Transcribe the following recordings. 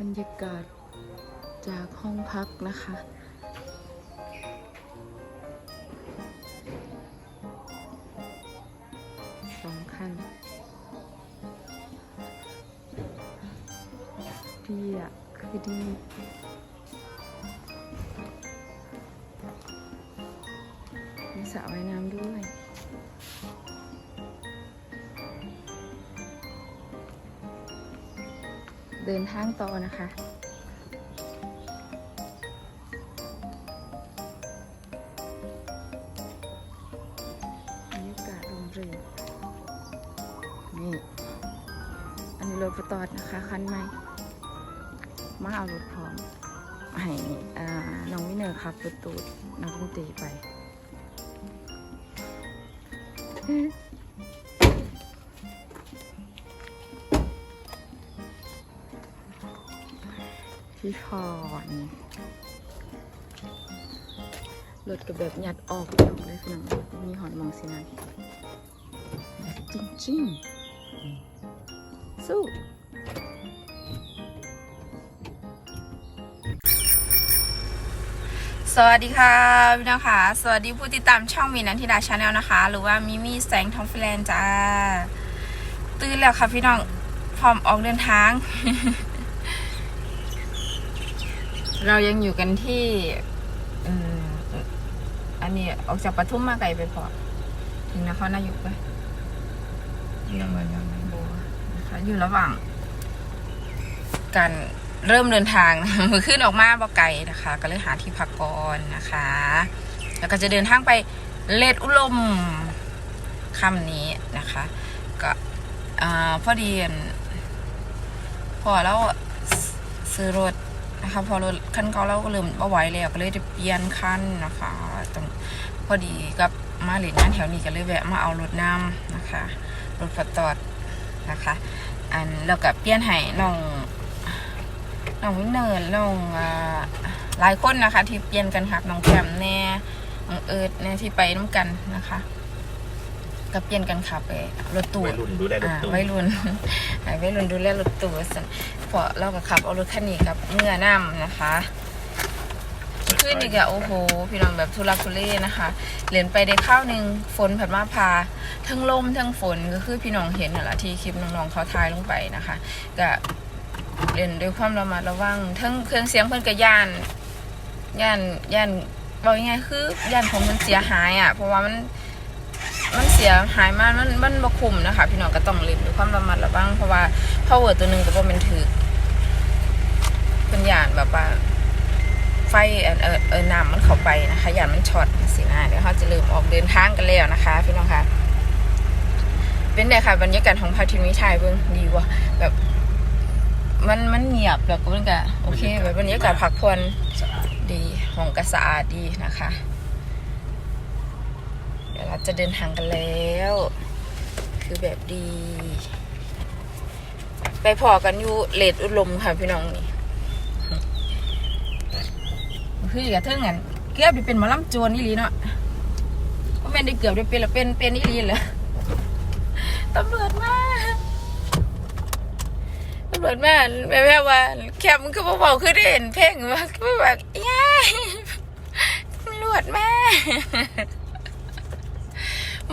บรรยากาศจากห้องพักนะคะ สองคันดีอะ คือดีมีสระว่ายน้ำด้วย เดินทางต่อนะคะ บรรยากาศรงเรียนนี่ อันนี้รถประตอดนะคะ คันใหม่ มาเอารถพร้อม ให้น้องวิเนอร์ขับรถตูดนักดนตรีไป พี่พรรถกับแบบหยัดออกออกเลยพี่น้องมีหอนมองสินันแบบจริงๆสู้สวัสดีค่ะพี่น้องค่ะ สวัสดีผู้ติดตามช่องมีนันทิดาชาแนลนะคะ หรือว่ามิมี่แสงทองฟิแลนจ้า ตื่นแล้วค่ะพี่น้องพร้อมออกเดินทาง เรายังอยู่กันที่อืมอันนี้ออกจากปทุมมาไกลไปพอ ถึงนครนายกไปยังไม่ยังไม่รู้นะคะอยู่ระหว่าง การเริ่มเดินทางมือขึ้นออกมาบ่ไกลนะคะ ก็เลยหาที่พักก่อนนะคะ แล้วก็จะเดินทางไปเลดอุลมค่ำนี้นะคะ ก็อ่าพอดีอั่นพอแล้วซื้อรถ นะคะพอรถคันเก่าเราก็เริ่มบ่ไหวแล้วก็เลยจะเปลี่ยนคันนะคะตรงพอดีกับมาเหรียญงานแถวนี้ก็เลยแวะมาเอารถน้ำนะคะรถฟอตอดนะคะอันแล้วก็เปลี่ยนให้น้องน้องวินเนอร์น้องอ่าหลายคนนะคะ ที่เปลี่ยนกันค่ะน้องแคมแน่น้องเอิร์ดแน่ที่ไปน้ำกันนะคะ ก็เปลี่ยนกันขับไปรถตู้วัยรุ่นดูแลรถอ่าตู้วัยรุ่นให้วัยรุ่นดูแลรถตู้สันเพราะเราก็ขับเอารถคันนี้กับเมื่อน้ำนะคะขึ้นอีกอะโอ้โห พี่น้องแบบทุลักทุเลนะคะเหรียญไปได้ข้าวหนึ่งฝนผัดมาพา ทั้งลมทั้งฝนก็คือพี่น้องเห็นน่ะละที่คลิปน้องๆเขาทายลงไปนะคะก็เล่นด้วยความระมัดระวังทั้งเครื่องเสียงเพิ่นก็ย่านย่านย่านบอกยังไงคือย่านของมันเสียหายอะเพราะว่ามัน มันเสียหายมากมันมันบ่คุ้มนะคะ พี่น้องก็ต้องเล่นด้วยความระมัดระวังเพราะว่า power ตัวหนึงก็บ่แม่นถือเป็นย่านแบบว่าไฟเออเออเออน้ำมันเข้าไปนะคะย่านมันช็อตสินะเดี๋ยวเขาจะเริ่มออกเดินทางกันแล้วนะคะ พี่น้องคะเป็นไงค่ะบรรยากาศของพาทิมิไทยเบิ่งดีว่ะแบบมันมันเงียบแล้วก็มันก็โอเคแบบบรรยากาศพักผ่อนดีห้องก็สะอาดดีนะคะ เดี๋ยวเราจะเดินทางกันแล้ว คือแบบดี ไปพอกันอยู่เลดอุดลมค่ะพี่น้องนี่คืออย่าเท่งกันเกือบได้เป็นมอลำโจรนี่ลีเนาะก็แม่นได้เกือบได้เป็นละเป็นเป็นนี่ลีเลยตำรวจมาตำรวจมาแม่แม่ว่าแคมมึงก็บเบาๆคือได้เห็นเพลงว่าก็แบบย่าตำรวจมา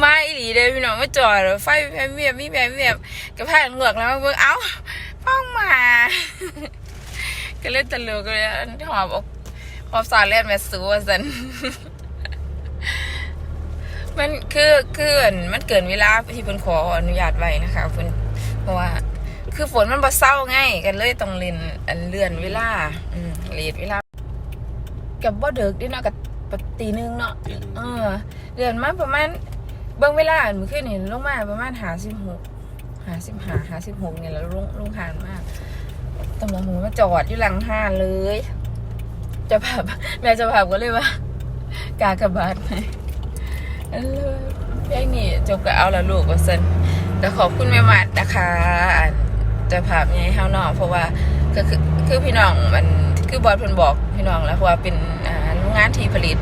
มาอีหลีเลยพี่น้องมาจอดไฟแม่เมียบมีแม่เมียบกับผ้าเหงือกแล้วเบิ่งเอ้าป้องมาก็เล่นตลกเลยหอบอกหอบสารเล่นแม่สูว่าสันมันคือคืออันมันเกินเวลาที่เพิ่นขออนุญาตไว้นะคะเพิ่นเพราะว่า คือฝนมันบ่เศร้าไงกันเลยต้องเล่นอันเลื่อนเวลา อืมเลทเวลากับบ่เดึกดิเนาะกับปกตีหนึงเนาะตีหนึ่งเออเดือนมาประมาณ เบิ่งเวลาอันมื้อคืนนี่ลงมาประมาณ56 55 56เนี่ยแล้วลงลงหานมากตำรวจหูมาจอดอยู่หลังห้านเลย จะภาพแม่จะภาพก็เลยว่ากากบาทไหมเออแป้งนี่จบก็เอาละลูกว่าซั่นก็ขอบคุณแม่มัดนะคะจะภาพนี้ให้เฮาน้องเพราะว่าก็คือคือพี่น้องมันคือบอสเพิ่นบอกพี่น้องแล้วเพราะว่าเป็นอ่าโรงงานที่ผลิต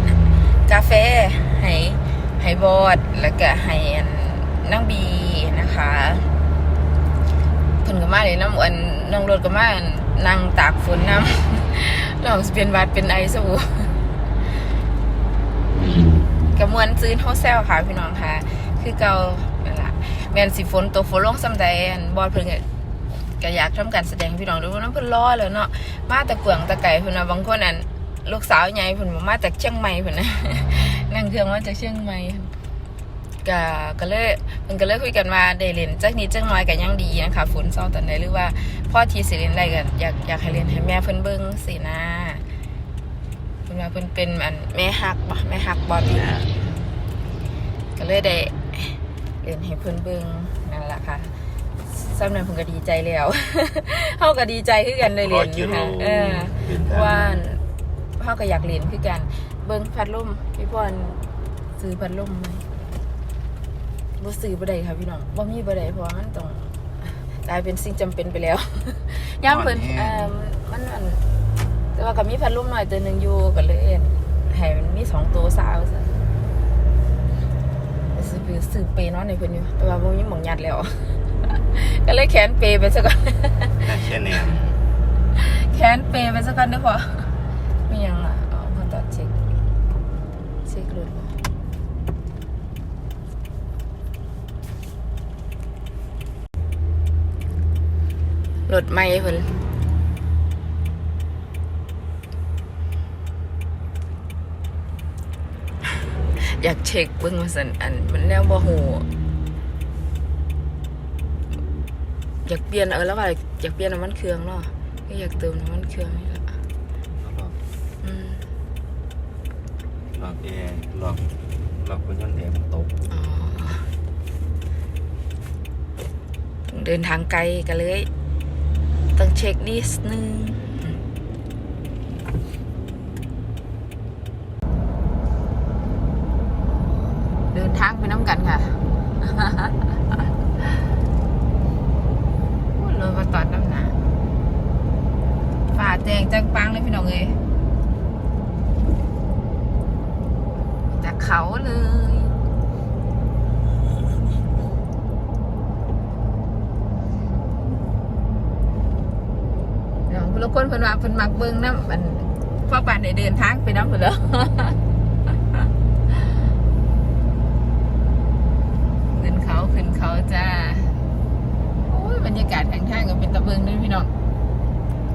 กาแฟให้ ให้บอสแล้วก็ให้อันนางบีนะคะผพิ่นก็มาเลยน้ำอันน้องรถก็มานั่งตากฝนน้ำน้องสิเป็นหวัดเป็นไอซะบ่กระมวลซื้อโฮเซลค่ะพี่น้องค่ะ คือเก่านั่นล่ะแม่นสิฝนตกฝนลงซำใดอันบอดเพิ่นก็ก็อยากทำการแสดงพี่น้องดูว่าน้ำเพิ่นรอแล้วเนาะมาแต่เกวางแต่ไก่เพิ่นว่าบางคนอัน ลูกสาวใหญ่เพิ่นบอกมาจากเชียงใหม่เพิ่นนะนั่งเครื่องมาจากเชียงใหม่ก็ก็เลยมันก็เลยคุยกันว่าได้เรียนจักนิดจักน้อยก็ยังดีนะคะฝนเศร้าตอนใดหรือว่าพ่อทีสิเรียนได้ก็อยากอยากให้เรียนให้แม่เพิ่นเบิ่งสินะเพิ่นว่าเพิ่นเป็นอันแม่ฮักบ่แม่ฮักบ่ดีก็เลยได้เรียนให้เพิ่นเบิ่งนั่นล่ะค่ะสำนั้นเพิ่นก็ดีใจแล้วเฮาก็ดีใจคือกันได้เรียนอยู่ค่ะเออเพราะว่าพ่อก็อยากเรียนคือกันเบิ้งพัดลมพี่พรซื้อพัดลมไหมบ่ซื้อบ่ได้ค่ะพี่น้องบ่มีบ่ได้เพราะว่ามันต้องกลายเป็นสิ่งจำเป็นไปแล้วย่ามเพิ่นเอ่อมันมันแต่ว่าก็มีพัดลมหน่อยตัวหนึงอยู่ก็เลยให้มันมีสองตัวสาวซะซื้อไปซื้อเปนอนในเพิ่นอยู่แต่ว่าบ่มีหม่องยัดแล้ว ก็เลยแขนเปไปซะก่อนแต่แค่แนมแขนเปย์ไปสักกันเด้อพอไม่ยังอะเอาพอตัดเช็ค เช็ครถรถไม่เพิ่นอยากเช็คเบิ่งว่าสันอัน มันแนวบ่ฮู้อยากเปลี่ยนเออแล้วว่าอยากเปลี่ยนน้ำมันเครื่องเนาะก็อยากเติมน้ำมันเครื่อง อกแอร์หลอกหลอกคนย้อนแอร์มันตกอ๋อเดินทางไกลกันเลย ต้องเช็คนิดนึงเดินทางไปน้ำกันค่ะ โอ้ยรถมาตอดน้ำหนาฝ่าแจงจังปังเลยพี่น้องเอ้ยจาก เขาเลยน้องผู้ละคนเพิ่นว่าเพิ่นมักเบิ่งน้ำมันพ่อป่านได้เดินทางไปน้ำเพิ่นแล้วขึ้นเขาขึ้นเขาจ้าโอ้ยบรรยากาศข้างทางก็เป็นตะเบิงด้วยพี่น้อง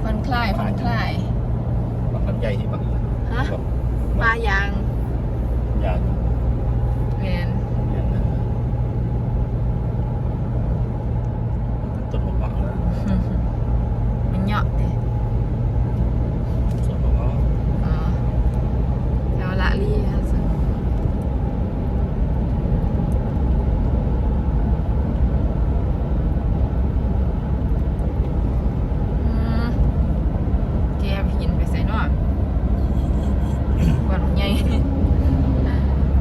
ผ่อนคลายผ่อนคลายบักลำใหญ่ที่บักฮะปลายางอ ยากแมนเรียนนะต้นมะพร้าวนะมันเหยาะดิส่วนมะพร้าวอ๋อแถวละลี่ค่ะซึ่งอืมแกพินไปใส่เนอกก่อนใหญ่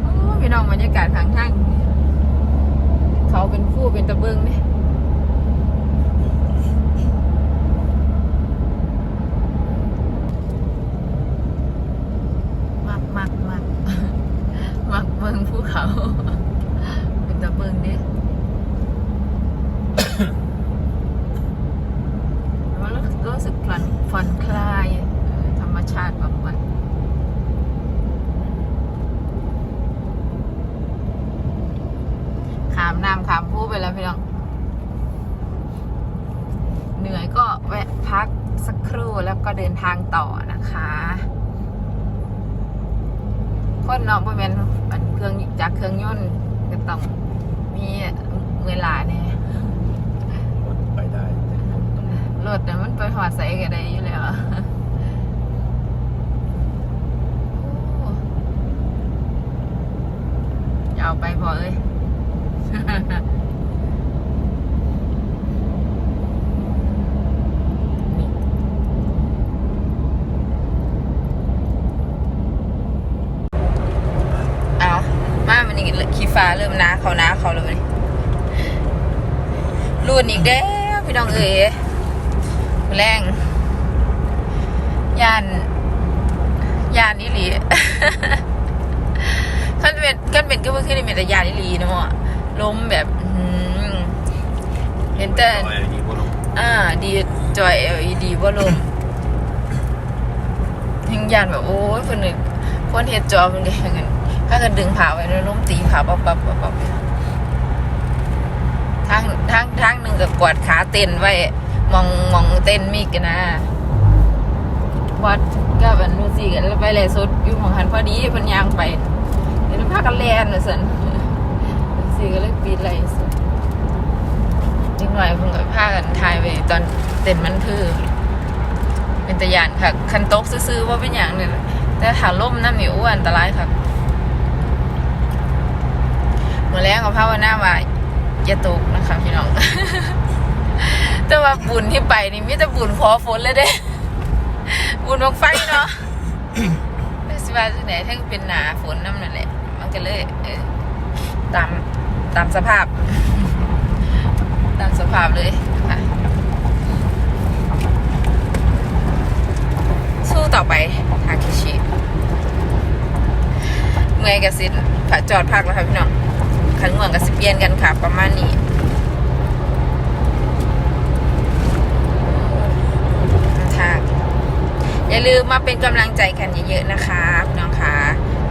โอ้พี่น้องบรรยากาศทางทางเขาเป็นคู่เป็นตะเบิงเนี่ยมักมักมัก มักเบิงภูเขา เป็นตะเบิงเด้ ว่ารู้สึกผ่อนผ่อนคลายเออธรรมชาติบำบัดขามน้ำขามผู้ไป แล้วพี่น้อง เหนื่อยก็แวะพักสักครู่แล้วก็เดินทางต่อนะคะ คนเนาะบ่แม่นอันเครื่องจากเครื่องยนต์ก็ต้องมีเวลาเนี่ยรถไปได้แต่รถต้องรถน่ะมันไปหอดใส่ก็ได้อยู่แล้ว โอ้ยาวไปพอเอ้ย นี่เอามามันนี่ขี้ฟ้าเริ่มหนาเขาหนาเขาแล้วมัน รุ่นอีกแล้วพี่น้องเอ๋ยแรงยานยานนิลีขั้นเป็นขั้นเป็นก็เพิ่งขึ้นในเมตายานนิลีเนาะล้มแบบอื้อหือเห็นแต่เอาอะไรดีพวกเราอ่า ดีจอย LED บ่ลมทิ้งยานแบบโอ้ยคนนึงคนเฮ็ดจอมันก็อย่างนั้นถ้ากันดึงผ่าไว้แล้วล้มตีผ่าปับปับปับปับ ทางทางทางหนึ่งก็กวาดขาเต้นไว้ มองมองเต้นมีกันนะวัดกับอันนู้นสิกันแล้วไปเลยสุดอยู่ของหันพอดีเพันยางไปเดี๋ยวพากันแลนน่ะสันสิก็เลยปีดไรสุดนิดหน่อยเพิ่งก็พากันทายไปตอนเต้นมันพือ เป็นตะยานค่ะ คันโต๊ะซื้อๆว่าเป็นอย่างเนี่ยแต่ถ้าล่มน้ำมีอ้วนอันตรายค่ะเมื่อแรงกับภาวนาว่า อย่าตกนะคะพี่น้อง แต่ว่าบุญที่ไปนี่มิแต่บุญขอฝนเลยเด้ บุญบังไฟเนาะแต่สิว่าที่ไหนถ้าเป็นหนาฝนน้ำนั่นแหละ มันก็เลยเออตามตามสภาพ ตามสภาพเลยค่ะสู้ต่อไปทาคิชิ เมื่อยกับสิผัจอดพักแล้วค่ะพี่น้อง ขันง่วงกับสิเปลี่ยนกันค่ะ ประมาณนี้ทางอย่าลืมมาเป็นกำลังใจกันเยอะๆนะคะพี่น้องคะ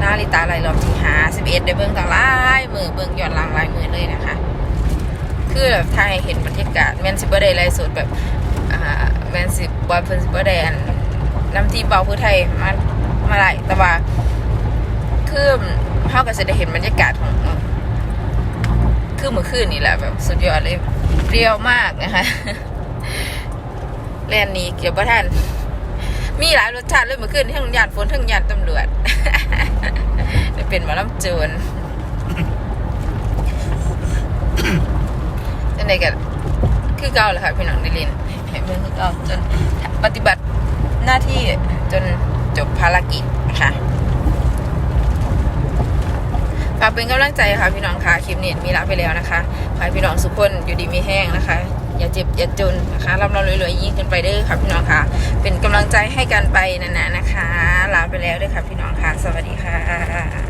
นาริตาลายรอบที่หา11ได้เบิ่งต่างลายมือเบิ่งหย้อนหลังลายมือเลยนะคะ คือแบบถ้าให้เห็นบรรยากาศแมนสิบ่ได้ไลฟ์สดแบบแมนสิบอลเพิ่นสิบ่ได้อันนำทีมเบาพื้ไทยมามาไล่แต่ว่าคือเฮาก็สิได้เห็นบรรยากาศของ คือเมื่อคืนนี่แหละแบบสุดยอดเลยเรียวมากนะคะแลนนี้เกี่ยวบ่ทันมีหลายรสชาติเลยเมื่อคืนทั้งยานฝนทั้งยานตำรวจเป็นหมาล่ำโจรจังใดกันคือเก่าแหละค่ะพี่น้องด้เรียนให้เบิ่งคือเก่าจนปฏิบัติหน้าที่จนจบภารกิจนะคะ ฝากเป็นกำลังใจค่ะพี่น้องค่ะคลิปนี้มีรักไปแล้วนะคะขอให้พี่น้องสุขคนอยู่ดีมีแห้งนะคะ อย่าเจ็บอย่าจนนะคะร่ำรวยรวยยิ่งขึ้นไปเด้อค่ะพี่น้องค่ะ เป็นกำลังใจให้กันไปนานๆนะคะลาไปแล้วด้วยค่ะพี่น้องค่ะ สวัสดีค่ะ